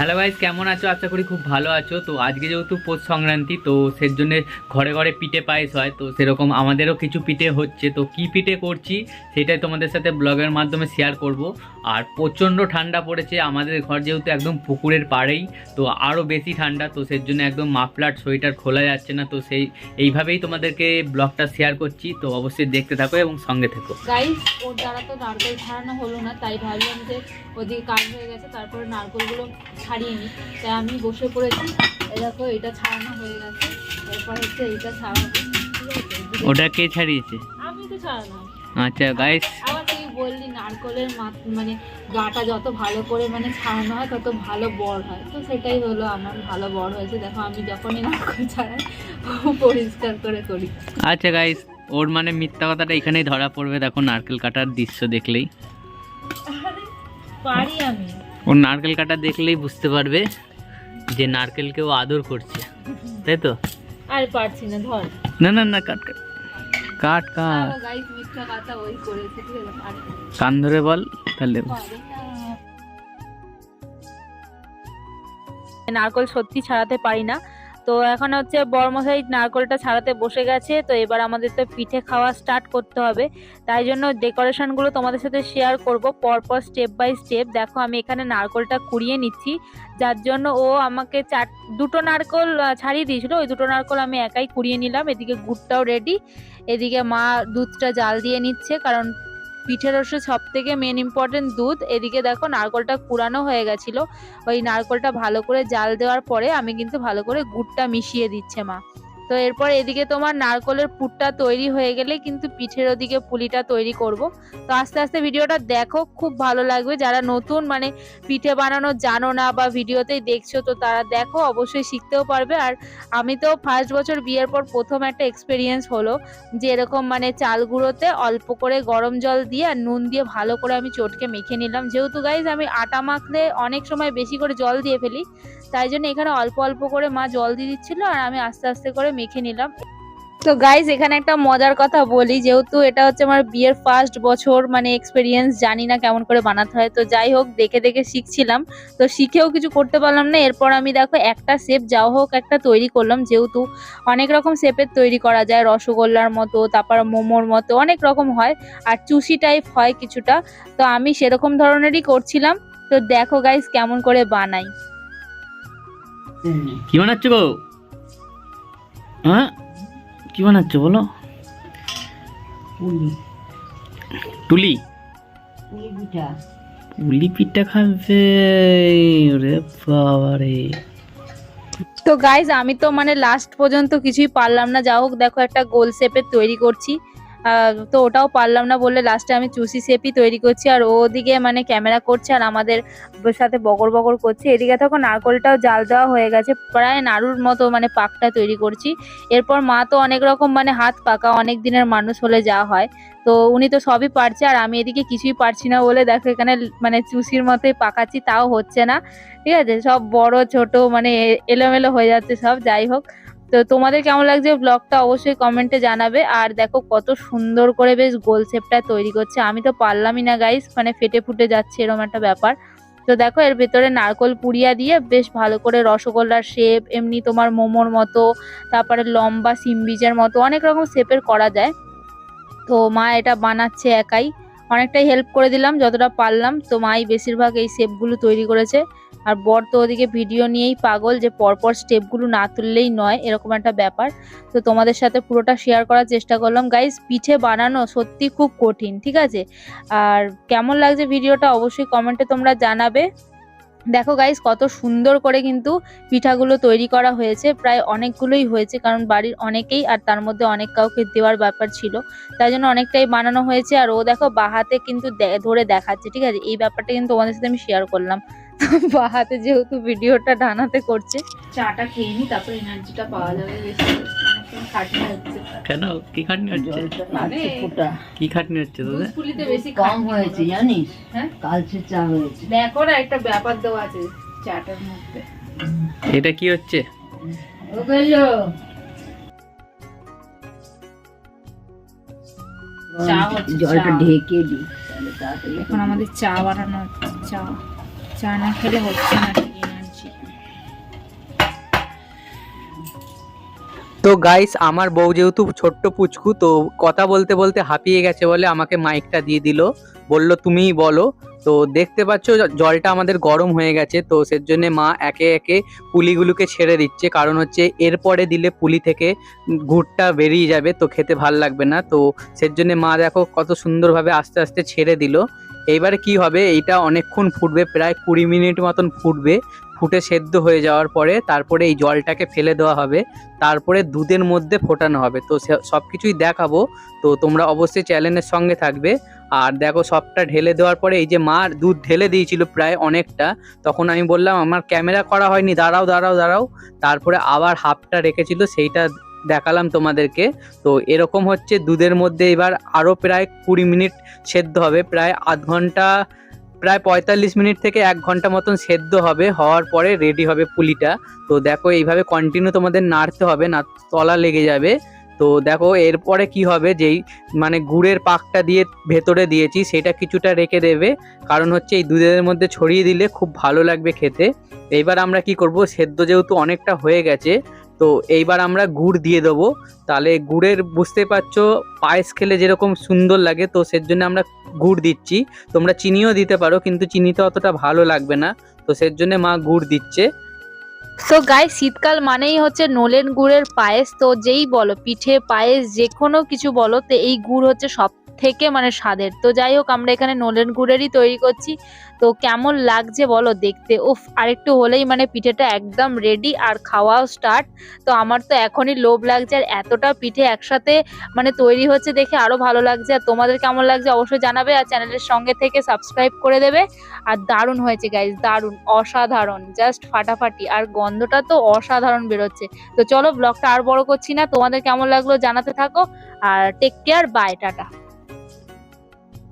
Hello guys কেমন আছো? আশা করি খুব ভালো আছো। তো আজকে যেহেতু পৌষ সংক্রান্তি, তো সের জন্য ঘরে ঘরে পিঠে পায়েস হয়। তো সেরকম আমাদেরও কিছু পিঠে হচ্ছে। তো কি পিঠে করছি, সেটাই তোমাদের সাথে ব্লগের মাধ্যমে শেয়ার করব। আর প্রচণ্ড ঠান্ডা পড়েছে। আমাদের ঘর যেহেতু একদম পুকুরের পাড়েই, তো আরও বেশি ঠান্ডা। তো সের জন্য একদম মাফলার, সোয়েটার খোলা যাচ্ছে না। তো সেই, এইভাবেই তোমাদেরকে ব্লগটা শেয়ার করছি। তো অবশ্যই দেখতে থাকো এবং সঙ্গে থেকো। গাইস ওর দ্বারা তো নারকেল ছাড়ানো হলো না। তাই ভাবলাম যে ওদিকে কাজ হয়ে গেছে। তারপরে নারকেলগুলো ছাড়িয়ে নিই তাই আমি বসে পড়েছি। দেখো এটা ছাড়ানো হয়ে গেছে। এরপর হচ্ছে এইটা ছাড়াবো। ওটা কে ছাড়িয়েছে? আমি তো ছাড়ানো। আচ্ছা গাইস আবার তুই বললি নারকলের মানে গাটা যত ভালো করে মানে ছাড়ানো হয় তত ভালো বড় হয়। তো সেটাই হলো আমার ভালো বড় হয়েছে। দেখো আমি যখনই নারকল ছাড়াই খুব পরিষ্কার করে করি। আচ্ছা গাইস ওর মানে মিথ্যা কথাটা এখানেই ধরা পড়বে। দেখো নারকেল কাটার দৃশ্য দেখলেই। পারি আমি। ওর নারকেল কাটা দেখলেই বুঝতে পারবে যে নারকেলকে ও আদর করছে তাই তো? আর পারছি না ধর। না না না কাট কাট। কাট কাট। কান ধরে বল তাহলে। নারকল সত্যি ছাড়াতে পারি না। তো এখন হচ্ছে বড়মশাই নারকলটা ছাড়াতে বসে গেছে, তো এবার আমাদের তো পিঠে খাওয়া স্টার্ট করতে হবে। তাই জন্য ডেকোরেশনগুলো তোমাদের সাথে শেয়ার করব, পরপর স্টেপ বাই স্টেপ দেখো আমি এখানে নারকলটা কুড়িয়ে নিচ্ছি, যার জন্য ও আমাকে চার, দুটো নারকল ছাড়িয়ে দিয়েছিল, ওই দুটো নারকল আমি একাই কুড়িয়ে নিলাম। এদিকে গুড়টাও রেডি এদিকে মা দুধটা জাল দিয়ে নিচ্ছে, কারণ পিঠের রসে সব থেকে মেন ইম্পর্টেন্ট দুধ। এদিকে দেখো নারকলটা কুড়ানো হয়ে গেছিল। ওই নারকলটা ভালো করে জাল দেওয়ার পরে আমি কিন্তু ভালো করে গুড়টা মিশিয়ে দিচ্ছে মা। তো এরপর এদিকে তোমার নারকলের পুরটা তৈরি হয়ে গেলে কিন্তু পিঠের ওদিকে পুলিটা তৈরি করব। তো আস্তে আস্তে ভিডিওটা দেখো, খুব ভালো লাগবে। যারা নতুন মানে পিঠে বানানো জানো না বা ভিডিওতেই দেখছ, তো তারা দেখো, অবশ্যই শিখতেও পারবে। আর আমি তো ফার্স্ট বছর বিয়ের পর প্রথম একটা এক্সপিরিয়েন্স হলো যে এরকম মানে চাল গুঁড়োতে অল্প করে গরম জল দিয়ে আর নুন দিয়ে ভালো করে আমি চটকে মেখে নিলাম। যেহেতু গাইজ আমি আটা মাখলে অনেক সময় বেশি করে জল দিয়ে ফেলি, তাই জন্য এখানে অল্প অল্প করে মা জল দিয়ে দিচ্ছিল আর আমি আস্তে আস্তে করে মেখে নিলাম। তো গাইজ এখানে একটা মজার কথা বলি যেহেতু এটা হচ্ছে আমার বিয়ের ফার্স্ট বছর মানে এক্সপিরিয়েন্স জানি না কেমন করে বানাতে হয়। তো যাই হোক দেখে দেখে শিখছিলাম। তো শিখেও কিছু করতে পারলাম না। এরপর আমি দেখো একটা শেপ যাও হোক একটা তৈরি করলাম যেহেতু অনেক রকম শেপের তৈরি করা যায় রসগোল্লার মতো তারপর মোমোর মতো অনেক রকম হয় আর চুষি টাইপ হয় কিছুটা। তো আমি সেরকম ধরনেরই করছিলাম। তো দেখো গাইস কেমন করে বানাই। কি বানাচ্ছ গো? হ্যাঁ? কী বানাচ্ছ বলো? টুলি তুলি পুলি পিঠা। পিঠটা খাবে? ওরে বাবারে। তো গাইজ আমি তো মানে লাস্ট পর্যন্ত কিছুই পারলাম না। যা হোক দেখো একটা গোল শেপের তৈরি করছি। তো ওটাও পারলাম না বলে লাস্টে আমি চুষি শেপই তৈরি করছি আর ওদিকে মানে ক্যামেরা করছে আর আমাদের সাথে বগর বগর করছে। এদিকে তখন নারকলটাও জাল দেওয়া হয়ে গেছে, প্রায় নাড়ুর মতো মানে পাকটা তৈরি করছি। এরপর মা তো অনেক রকম মানে হাত পাকা, অনেক দিনের মানুষ হলে যা হয়। তো উনি তো সবই পারছে আর আমি এদিকে কিছুই পারছি না বলে দেখো এখানে মানে চুষির মতোই পাকাচ্ছি, তাও হচ্ছে না। ঠিক আছে? সব বড়, ছোট মানে এলোমেলো হয়ে যাচ্ছে সব, যাই হোক। তো তোমাদের কেমন লাগছে ব্লগটা অবশ্যই কমেন্টে জানাবে। আর দেখো কত সুন্দর করে বেশ গোল শেপটা তৈরি করছে। আমি তো পারলামই না গাইস মানে ফেটে ফুটে যাচ্ছে এরকম একটা ব্যাপার। তো দেখো এর ভেতরে নারকল পুড়িয়া দিয়ে বেশ ভালো করে রসগোল্লার শেপ এমনি তোমার মোমোর মতো, তারপরে লম্বা সিম বীজের মতো, অনেক রকম শেপের করা যায়। তো মা এটা বানাচ্ছে একাই। অনেকটাই হেল্প করে দিলাম, যতটা পারলাম। তো মাই বেশিরভাগ এই শেপগুলো তৈরি করেছে। আর বর তো ওদিকে ভিডিও নিয়েই পাগল যে পরপর স্টেপগুলো না তুললেই নয়, এরকম একটা ব্যাপার। তো তোমাদের সাথে পুরোটা শেয়ার করার চেষ্টা করলাম। গাইস পিঠে বানানো সত্যি খুব কঠিন, ঠিক আছে? আর কেমন লাগছে ভিডিওটা অবশ্যই কমেন্টে তোমরা জানাবে। দেখো গাইস কত সুন্দর করে কিন্তু পিঠাগুলো তৈরি করা হয়েছে। প্রায় অনেকগুলোই হয়েছে, কারণ বাড়ির অনেকেই আর তার মধ্যে অনেক কাউকে দেওয়ার ব্যাপার ছিল। তাই জন্য অনেকটাই বানানো হয়েছে। আর ও দেখো বাহাতে কিন্তু ধরে দেখাচ্ছে, ঠিক আছে? এই ব্যাপারটা কিন্তু তোমাদের সাথে আমি শেয়ার করলাম। বাহাতে যেহেতু ভিডিওটা ডানাতে করছে। চাটা খেয়ে নি তারপর এনার্জিটা পাওয়া যাবে বেশি। অনেকক্ষণ খাটনি হচ্ছে। কেন? কি খাটনি হচ্ছে? জলটা কি খাটনি হচ্ছে তোদের? বেশি কম হয়েছে জানিস? হ্যাঁ? কালচে চা হয়েছে। দেখো না একটা ব্যাপার দেওয়া আছে চাটার মধ্যে। এটা কি হচ্ছে? ও গেলো। চা হচ্ছে, জলটা ঢেকে দি। এখন আমাদের চা বানানো হচ্ছে চা। চা না খেলে হচ্ছে না তো গাইস আমার বউ যেহেতু ছোট্ট পুচকু, তো কথা বলতে বলতে হাঁপিয়ে গেছে বলে আমাকে মাইকটা দিয়ে দিল। বলল, তুমিই বলো। তো দেখতে পাচ্ছ, জলটা আমাদের গরম হয়ে গেছে, তো সের জন্য মা একে একে পুলিগুলোকে ছেড়ে দিচ্ছে। কারণ হচ্ছে, এরপরে দিলে পুলি থেকে ঘুরটা বেরিয়ে যাবে, তো খেতে ভালো লাগবে না। তো সের জন্য মা দেখো কত সুন্দরভাবে আস্তে আস্তে ছেড়ে দিল। এইবারে কি হবে? এইটা অনেকক্ষণ ফুটবে, প্রায় কুড়ি মিনিট মতন ফুটবে। ফুটে সেদ্ধ হয়ে যাওয়ার পরে তারপরে এই জলটাকে ফেলে দেওয়া হবে। তারপরে দুধের মধ্যে ফোটানো হবে। তো সব কিছুই দেখাবো। তো তোমরা অবশ্যই চ্যানেলের সঙ্গে থাকবে। আর দেখো সবটা ঢেলে দেওয়ার পরে এই যে মা দুধ ঢেলে দিয়েছিল প্রায় অনেকটা, তখন আমি বললাম, আমার ক্যামেরা করা হয়নি, দাঁড়াও দাঁড়াও দাঁড়াও। তারপরে আবার হাফটা রেখেছিল, সেইটা দেখালাম তোমাদেরকে। তো এরকম হচ্ছে দুধের মধ্যে এবার আরও প্রায় কুড়ি মিনিট সেদ্ধ হবে। প্রায় আধ ঘণ্টা, প্রায় পঁয়তাল্লিশ মিনিট থেকে এক ঘণ্টা মতন সেদ্ধ হবে। হওয়ার পরে রেডি হবে পুলিটা। তো দেখো এইভাবে কন্টিনিউ তোমাদের নাড়তে হবে না, তলা লেগে যাবে। তো দেখো এরপরে কি হবে? যেই মানে গুড়ের পাকটা দিয়ে ভেতরে দিয়েছি, সেটা কিছুটা রেখে দেবে। কারণ হচ্ছে এই দুধের মধ্যে ছড়িয়ে দিলে খুব ভালো লাগবে খেতে। এইবার আমরা কি করব? সেদ্ধ যেহেতু অনেকটা হয়ে গেছে তো এইবার আমরা গুড় দিয়ে দেবো। তাহলে গুড়ের বুঝতে পারছ, পায়েস খেলে যেরকম সুন্দর লাগে, তো সের জন্য আমরা গুড় দিচ্ছি। তোমরা চিনিও দিতে পারো, কিন্তু চিনিতে অতটা ভালো লাগবে না, তো সের জন্য মা গুড় দিচ্ছে। তো গাই শীতকাল মানেই হচ্ছে নলেন গুড়ের পায়েস, তো যেই বলো, পিঠে পায়েস যে কোনো কিছু বলো, তো এই গুড় হচ্ছে সব থেকে মানে স্বাদের। তো যাই হোক, আমরা এখানে নলেন গুড়েরই তৈরি করছি। তো কেমন লাগছে বলো দেখতে? উফ, আরেকটু হলেই মানে পিঠেটা একদম রেডি আর খাওয়াও স্টার্ট তো আমার তো এখনই লোভ লাগছে আর এতটা পিঠে একসাথে মানে তৈরি হচ্ছে দেখে আরও ভালো লাগছে। আর তোমাদের কেমন লাগছে অবশ্যই জানাবে আর চ্যানেলের সঙ্গে থেকে সাবস্ক্রাইব করে দেবে। আর দারুণ হয়েছে গাইজ দারুণ, অসাধারণ জাস্ট ফাটাফাটি। আর গন্ধটা তো অসাধারণ বেরোচ্ছে। তো চলো ব্লগটা আর বড় করছি না। তোমাদের কেমন লাগল জানাতে থাকো। আর টেক কেয়ার বাই টাটা।